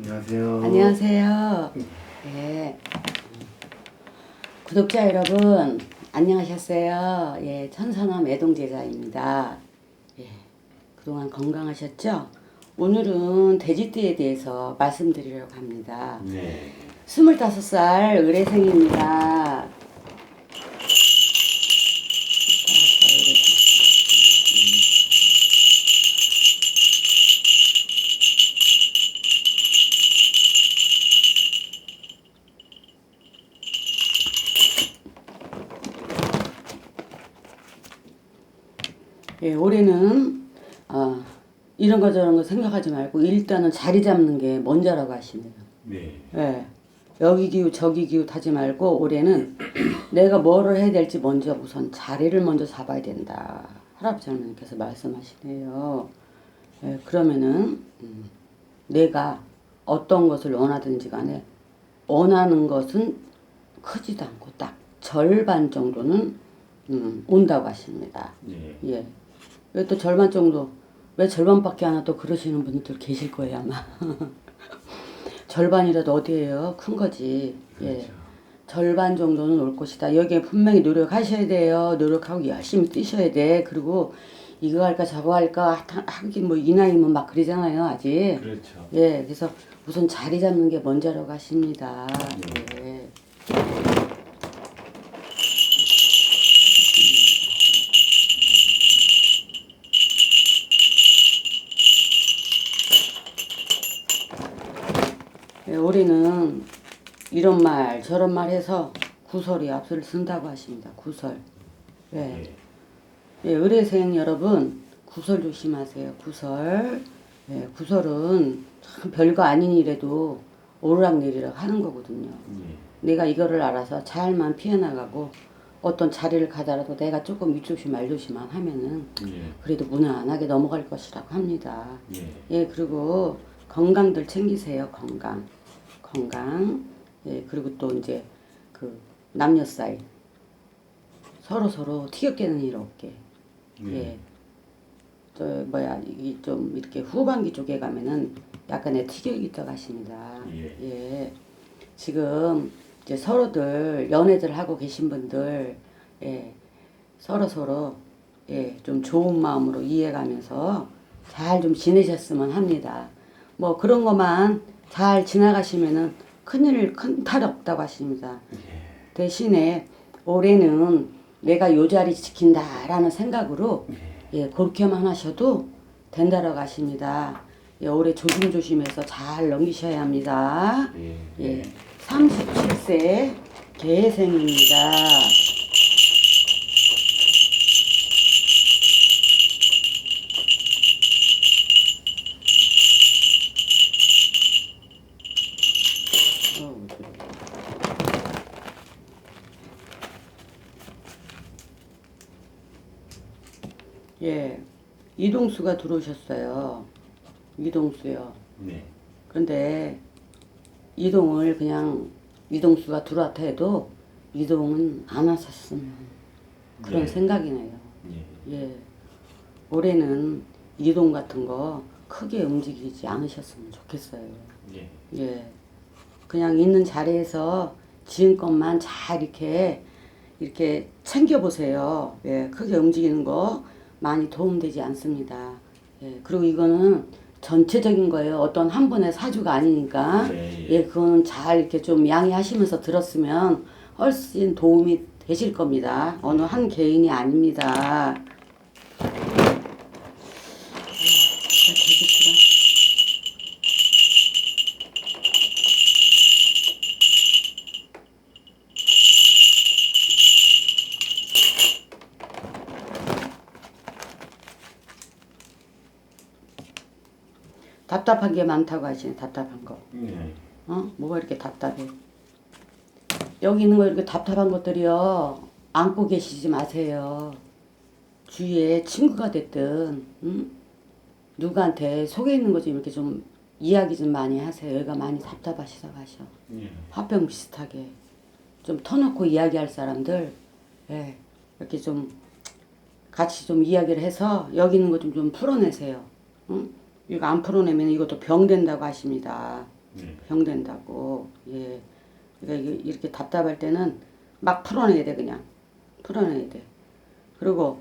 안녕하세요. 안녕하세요. 예. 구독자 여러분, 안녕하셨어요. 예, 천선함 애동제자입니다. 예, 그동안 건강하셨죠? 오늘은 돼지띠에 대해서 말씀드리려고 합니다. 네. 25살 의뢰생입니다. 예, 올해는 어, 이런 거 저런 거 생각하지 말고 일단은 자리 잡는 게 먼저라고 하시네요. 네. 예. 여기 기우 저기 기우 타지 말고 올해는 내가 뭐를 해야 될지 먼저 우선 자리를 먼저 잡아야 된다. 할아버지 할머니께서 말씀하시네요. 예, 그러면은 음, 내가 어떤 것을 원하든지 간에 원하는 것은 크지도 않고 딱 절반 정도는 음, 온다고 하십니다. 네. 예. 왜 또 절반 정도 왜 절반밖에 안와또 그러시는 분들 계실 거예요 아마. 절반이라도 어디예요? 큰 거지. 예. 그렇죠. 절반 정도는 올 것이다. 여기에 분명히 노력하셔야 돼요. 노력하고 열심히 뛰셔야 돼. 그리고 이거 할까 저거 할까 하- 하긴 뭐이 나이면 막 그러잖아요 아직. 그렇죠. 예. 그래서 우선 자리 잡는 게 먼저라고 하십니다. 네. 예. 예, 올해는 이런 말 저런 말 해서 구설이 앞을 쓴다고 하십니다. 구설. 예. 네. 예, 의뢰생 여러분 구설 조심하세요. 구설. 예, 구설은 참 별거 아닌 일에도 오르락내리락 하는 거거든요. 네. 내가 이거를 알아서 잘만 피해나가고 어떤 자리를 가더라도 내가 조금 위조심 말조심만 하면은 네. 그래도 무난하게 넘어갈 것이라고 합니다. 네. 예, 그리고 건강들 챙기세요. 건강. 건강. 예, 그리고 또 이제 그 남녀 사이 서로 서로 티격태는 일 없게. 네. 예. 저 뭐야 이 좀 이렇게 후반기 쪽에 가면은 약간의 티격이 있다고 하십니다. 예. 예. 지금 이제 서로들 연애들 하고 계신 분들 예. 서로 서로 예, 좀 좋은 마음으로 이해가면서 잘 좀 지내셨으면 합니다. 뭐 그런 것만 잘 지나가시면은 큰일 큰 탈 없다고 하십니다. 대신에 올해는 내가 요 자리 지킨다라는 생각으로 예, 그렇게만 하셔도 된다라고 하십니다. 예, 올해 조심조심해서 잘 넘기셔야 합니다. 예. 예, 37세 개생입니다. 이동수가 들어오셨어요. 이동수요. 네. 그런데 이동을 그냥 이동수가 들어왔다 해도 이동은 안 하셨으면 그런 네. 생각이네요. 예. 예. 올해는 이동 같은 거 크게 움직이지 않으셨으면 좋겠어요. 예. 예. 그냥 있는 자리에서 지은 것만 잘 이렇게 이렇게 챙겨 보세요. 예. 크게 움직이는 거 많이 도움되지 않습니다. 예. 그리고 이거는 전체적인 거예요. 어떤 한 분의 사주가 아니니까. 네, 예. 예, 그거는 잘 이렇게 좀 양해하시면서 들었으면 훨씬 도움이 되실 겁니다. 어느 한 개인이 아닙니다. 답답한 게 많다고 하시네, 답답한 거. 네. 어? 뭐가 이렇게 답답해? 여기 있는 거 이렇게 답답한 것들이요. 안고 계시지 마세요. 주위에 친구가 됐든, 응? 누구한테 속에 있는 거 좀 이렇게 좀 이야기 좀 많이 하세요. 여기가 많이 답답하시다고 하셔. 예. 화병 비슷하게. 좀 터놓고 이야기할 사람들, 예, 이렇게 좀 같이 좀 이야기를 해서 여기 있는 거 좀 좀 풀어내세요. 응? 이거 안 풀어내면 이것도 병 된다고 하십니다. 네. 병 된다고. 예. 그러니까 이렇게 답답할 때는 막 풀어내야 돼 그냥 풀어내야 돼. 그리고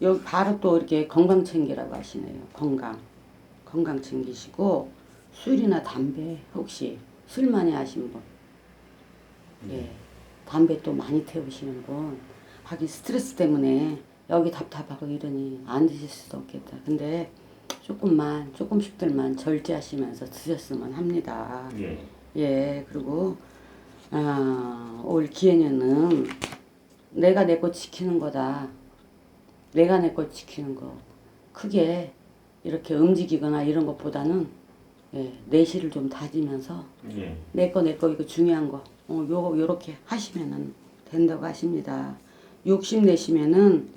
여기 바로 또 이렇게 건강 챙기라고 하시네요. 건강 건강 챙기시고 술이나 담배 혹시 술 많이 하신 분, 예, 담배 또 많이 태우시는 분, 하긴 스트레스 때문에 여기 답답하고 이러니 안 드실 수도 없겠다. 근데 조금만 조금씩들만 절제하시면서 드셨으면 합니다. 예. 예, 그리고 아, 올 기해년은 내가 내것 지키는 거다. 내가 내것 지키는 거. 크게 이렇게 움직이거나 이런 것보다는 예, 내실을 좀 다지면서 예. 내거 내 거 이거 중요한 거. 어, 요거 요렇게 하시면은 된다고 하십니다. 욕심 내시면은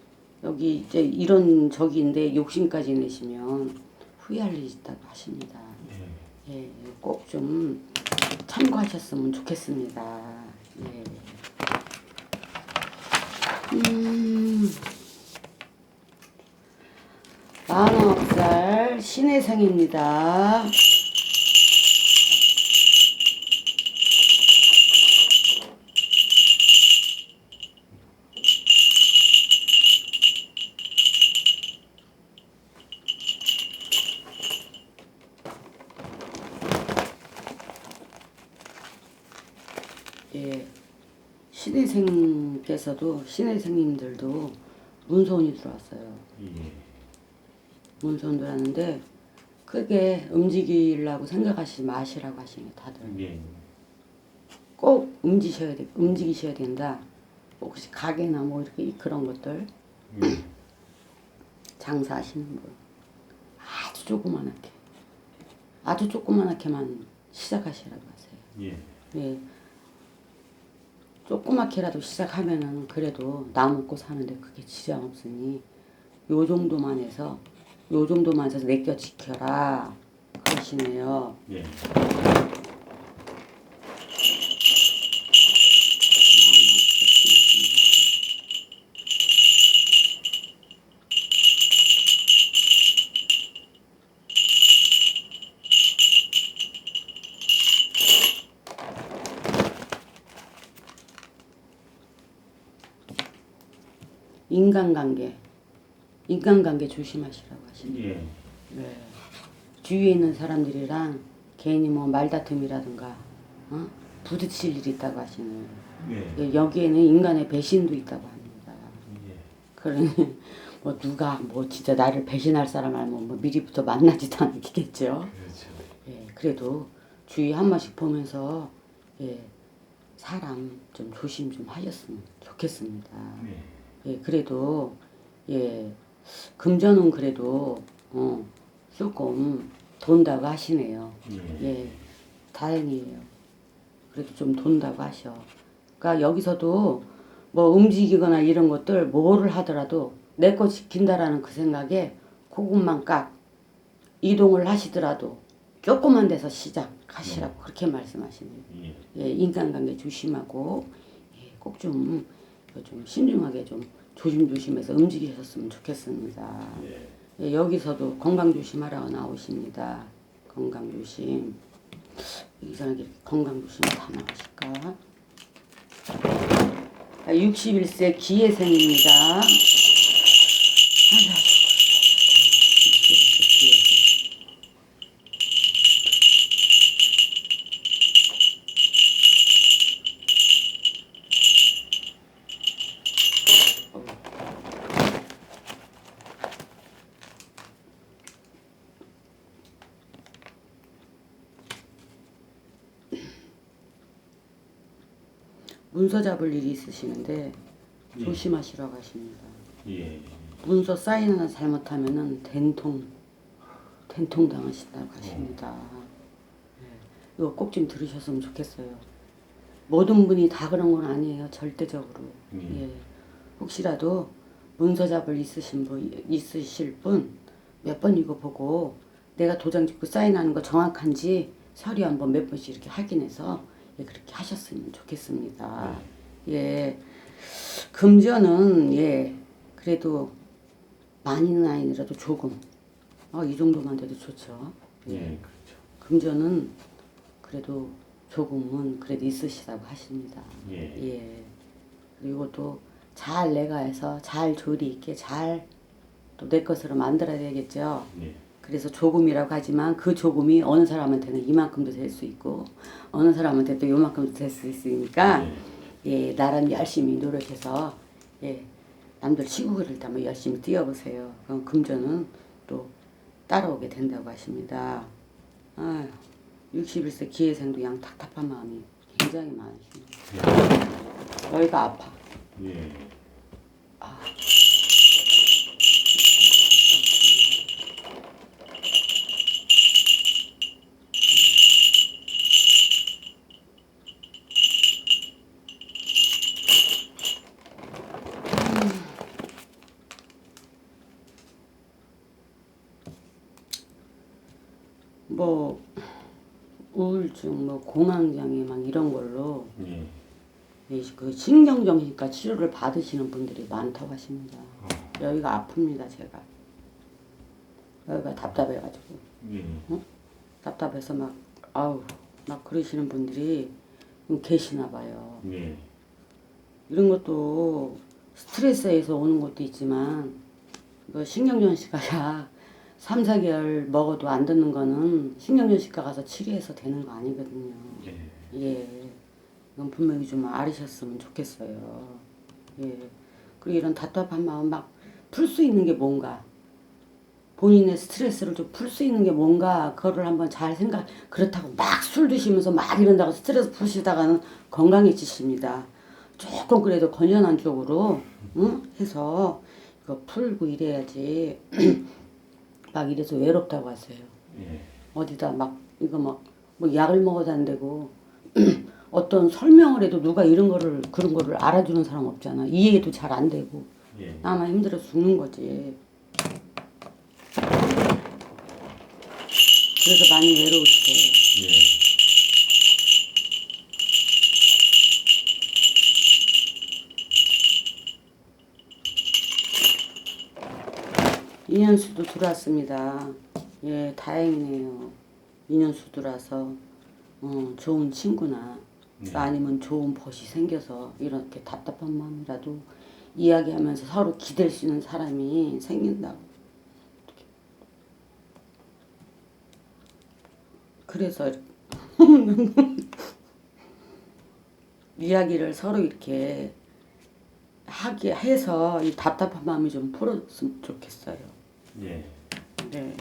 여기 이제 이런 적인데 욕심까지 내시면 후회할 일이 있다고 하십니다. 예. 예, 꼭 좀 참고하셨으면 좋겠습니다. 예. 음, 만억 살 신혜성입니다. 신혜생께서도 신혜생님들도 문손이 들어왔어요. 예. 문손 들어왔는데 크게 움직이려고 생각하시지 마시라고 하시네 다들. 예. 꼭 움직이셔야 돼, 움직이셔야 된다. 혹시 가게나 뭐 이렇게 그런 것들 예. 장사하시는 분 아주 조그만하게 아주 조그만하게만 시작하시라고 하세요. 예. 예. 조그맣게라도 시작하면은 그래도 나 먹고 사는데 그게 지장 없으니 요 정도만 해서 요 정도만 해서 내껴 지켜라 그러시네요. 예. 인간관계 인간관계 조심하시라고 하시네요. 예. 네. 주위에 있는 사람들이랑 괜히 뭐 말다툼이라든가 어? 부딪힐 일이 있다고 하시네요. 예. 예, 여기에는 인간의 배신도 있다고 합니다. 예. 그러니 뭐 누가 뭐 진짜 나를 배신할 사람 알면 뭐 미리부터 만나지도 않겠죠. 그렇죠. 예, 그래도 주위 한 번씩 보면서 예, 사람 좀 조심 좀 하셨으면 좋겠습니다. 예. 예, 그래도 예, 금전은 그래도 어, 조금 돈다고 하시네요. 예. 예, 다행이에요. 그래도 좀 돈다고 하셔. 그러니까 여기서도 뭐 움직이거나 이런 것들 뭐를 하더라도 내 거 지킨다라는 그 생각에 그것만 깍 이동을 하시더라도 조그만 데서 시작하시라고 그렇게 말씀하시네요. 예. 예, 인간관계 조심하고 예, 꼭좀 좀 신중하게 좀 조심조심해서 움직이셨으면 좋겠습니다. 예. 예, 여기서도 건강 조심하라고 나오십니다. 건강 조심. 여기서는 이렇게 건강 조심 다 나오실까? 61세 기예생입니다. 아이고, 문서 잡을 일이 있으시는데 예. 조심하시라고 하십니다. 예. 문서 사인 하나 잘못하면은 된통 된통 당하신다고 하십니다. 예. 이거 꼭 좀 들으셨으면 좋겠어요. 모든 분이 다 그런 건 아니에요. 절대적으로. 예. 예. 혹시라도 문서 잡을 있으신 분 있으실 분 몇 번 이거 보고 내가 도장 찍고 사인하는 거 정확한지 서류 한번 몇 번씩 이렇게 확인해서 예, 그렇게 하셨으면 좋겠습니다. 예. 금전은 예 그래도 많이는 아니라도 조금 어, 이 정도만 돼도 좋죠. 예. 그렇죠. 금전은 그래도 조금은 그래도 있으시다고 하십니다. 예. 예. 그리고 또 잘 내가 해서 잘 조리 있게 잘 또 내 것으로 만들어야 되겠죠. 예. 그래서 조금이라고 하지만 그 조금이 어느 사람한테는 이만큼도 될 수 있고 어느 사람한테 또 요만큼도 될 수 있으니까 예, 나름 열심히 노력해서 예, 남들 때 한번 열심히 뛰어보세요. 그럼 금전은 또 따라오게 된다고 하십니다. 아유, 61세 기회생도 양 답답한 마음이 굉장히 많으십니다. 여기가 아파. 예. 뭐 우울증, 뭐 공황장애 막 이런 걸로 예. 이그 신경정신과 치료를 받으시는 분들이 많다고 하십니다. 여기가 아픕니다, 제가. 여기가 답답해가지고 예. 답답해서 막 아우 막 그러시는 분들이 계시나 봐요. 예. 이런 것도 스트레스에서 오는 것도 있지만 그 신경전시가 약 3, 4개월 먹어도 안 듣는 거는 신경전시과 가서 치료해서 되는 거 아니거든요. 예. 예. 이건 분명히 좀 알으셨으면 좋겠어요. 예. 그리고 이런 답답한 마음 막 풀 수 있는 게 뭔가 본인의 스트레스를 좀 풀 수 있는 게 뭔가 그거를 한번 잘 생각 그렇다고 막 술 드시면서 막 이런다고 스트레스 푸시다가는 건강해지십니다. 조금 그래도 건전한 쪽으로 응? 해서 이거 풀고 이래야지 막 이래서 외롭다고 하세요. 예. 어디다 막 이거 막 뭐 약을 먹어도 안 되고 어떤 설명을 해도 누가 이런 거를 그런 거를 알아주는 사람 없잖아. 이해도 잘 안 되고 예. 나만 힘들어 죽는 거지. 그래서 많이 외로우시대요. 예. 인연수도 들어왔습니다. 예, 다행이네요. 인연수 들어와서 어, 좋은 친구나 네. 아니면 좋은 벗이 생겨서 이렇게 답답한 마음이라도 이야기하면서 서로 기댈 수 있는 사람이 생긴다고. 그래서 이야기를 서로 이렇게 하게 해서 이 답답한 마음이 좀 풀었으면 좋겠어요. 예. 네.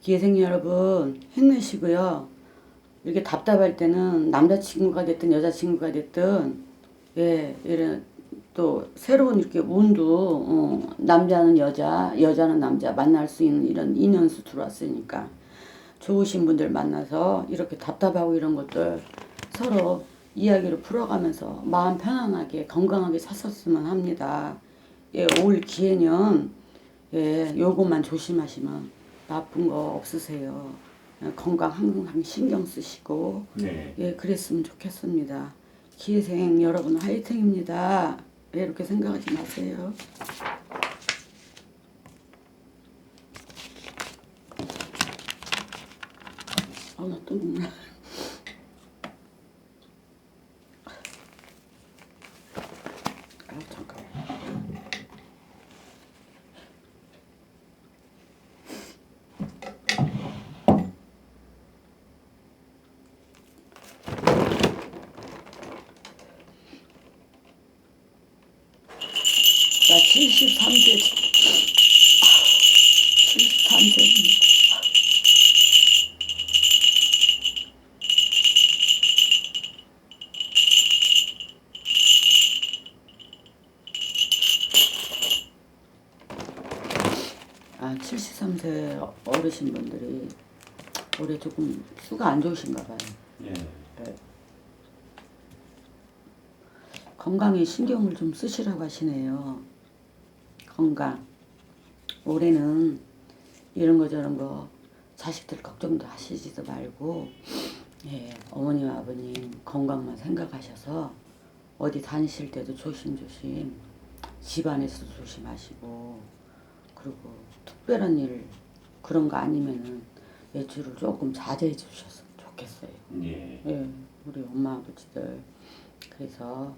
기회생 여러분 힘내시고요. 이렇게 답답할 때는 남자친구가 됐든 여자친구가 됐든 예 이런 또 새로운 이렇게 운도 어, 남자는 여자 여자는 남자 만날 수 있는 이런 인연수 들어왔으니까 좋으신 분들 만나서 이렇게 답답하고 이런 것들 서로 이야기를 풀어가면서 마음 편안하게 건강하게 샀었으면 합니다. 예, 올 기회는 예, 요것만 조심하시면 나쁜 거 없으세요. 예, 건강 항상 신경 쓰시고 네. 예, 그랬으면 좋겠습니다. 기회생 여러분 화이팅입니다. 예, 이렇게 생각하지 마세요. 아, 나또 눈물. 나. 아, 73세 어르신 분들이 올해 조금 수가 안 좋으신가 봐요. 예. 건강에 신경을 좀 쓰시라고 하시네요. 건강. 올해는 이런 거 저런 거 자식들 걱정도 하시지도 말고 예, 어머님 아버님 건강만 생각하셔서 어디 다니실 때도 조심조심 집안에서도 조심하시고 그리고 특별한 일 그런 거 아니면은 외출을 조금 자제해 주셨으면 좋겠어요. 예. 예, 우리 엄마 아버지들 그래서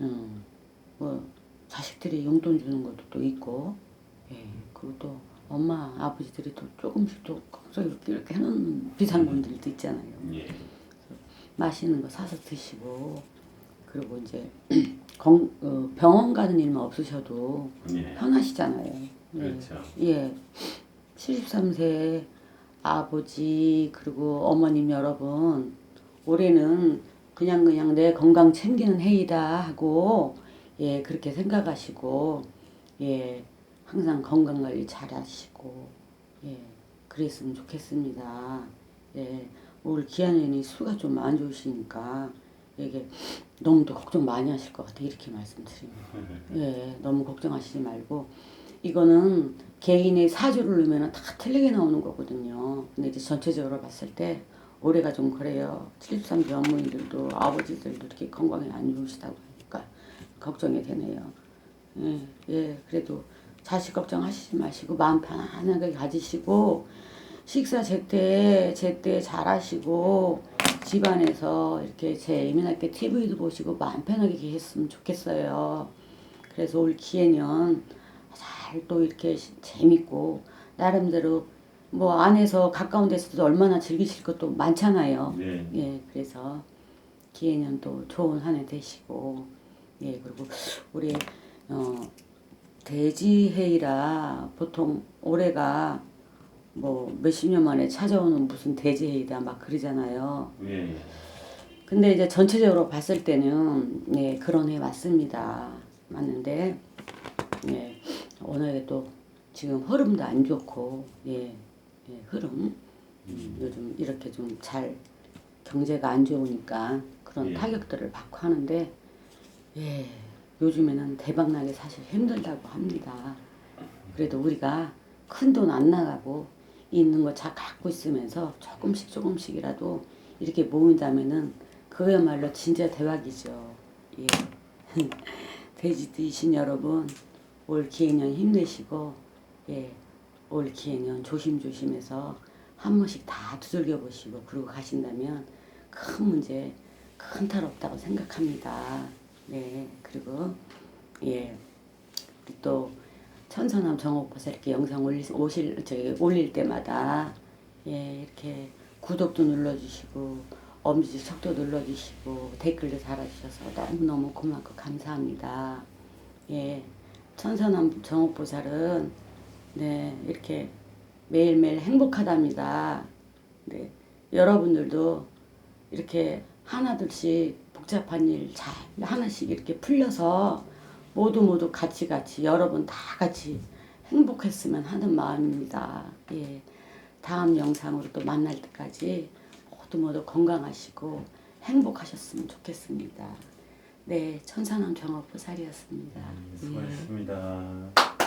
음, 뭐 자식들이 용돈 주는 것도 또 있고 예, 그리고 또 엄마 아버지들이 또 조금씩 조금씩 이렇게 이렇게 해놓은 비상금들도 있잖아요. 예. 맛있는 거 사서 드시고 그리고 이제 건, 어, 병원 가는 일만 없으셔도 예. 편하시잖아요. 예. 그렇죠. 예. 73세 아버지 그리고 어머님 여러분 올해는 그냥 그냥 내 건강 챙기는 해이다 하고 예 그렇게 생각하시고 예 항상 건강 관리 잘 하시고 예 그랬으면 좋겠습니다. 예올 기한년이 수가 좀 안 좋으시니까 이게 너무 또 걱정 많이 하실 것 같아 이렇게 말씀드립니다. 예, 너무 걱정하시지 말고 이거는 개인의 사주를 넣으면 다 틀리게 나오는 거거든요. 근데 이제 전체적으로 봤을 때 올해가 좀 그래요. 73세 어머니들도 아버지들도 이렇게 건강이 안 좋으시다고 하니까 걱정이 되네요. 예, 예, 그래도 자식 걱정하시지 마시고 마음 편안하게 가지시고 식사 제때 제때 잘하시고 집안에서 이렇게 재미나게 TV도 보시고 마음 편하게 계셨으면 좋겠어요. 그래서 올 기해년 잘 또 이렇게 시- 재밌고 나름대로 뭐 안에서 가까운 데서도 얼마나 즐기실 것도 많잖아요. 네. 예, 그래서 기해년 또 좋은 한 해 되시고 예 그리고 우리 어 돼지해이라 보통 올해가 뭐 몇십 년 만에 찾아오는 무슨 돼지해이다 막 그러잖아요. 예. 근데 이제 전체적으로 봤을 때는 예, 그런 해 맞습니다. 맞는데 예, 오늘에 또 지금 흐름도 안 좋고 예, 예 흐름 음, 요즘 이렇게 좀 잘 경제가 안 좋으니까 그런 예. 타격들을 받고 하는데 예, 요즘에는 대박 나기 사실 힘들다고 합니다. 그래도 우리가 큰 돈 안 나가고 있는 거 잘 갖고 있으면서 조금씩 조금씩이라도 이렇게 모인다면은 그야말로 진짜 대박이죠. 예. 돼지띠신 여러분 올 기해년 힘내시고 예. 올 기해년 조심조심해서 한 번씩 다 두들겨 보시고 그러고 가신다면 큰 문제 큰 탈 없다고 생각합니다. 네 그리고 예. 우리 또 천선함 정옥보사 이렇게 영상 올리, 오실, 저기 올릴 때마다 예, 이렇게 구독도 눌러주시고 엄지 속도 눌러주시고 댓글도 달아주셔서 너무너무 고맙고 감사합니다. 예, 천선함 정옥보살은 네, 이렇게 매일매일 행복하답니다. 네, 여러분들도 이렇게 하나둘씩 복잡한 일 잘 하나씩 이렇게 풀려서 모두 모두 같이 같이 여러분 다 같이 행복했으면 하는 마음입니다. 예. 다음 영상으로 또 만날 때까지 모두 모두 건강하시고 행복하셨으면 좋겠습니다. 네, 천산함 정업보살이었습니다. 수고하셨습니다.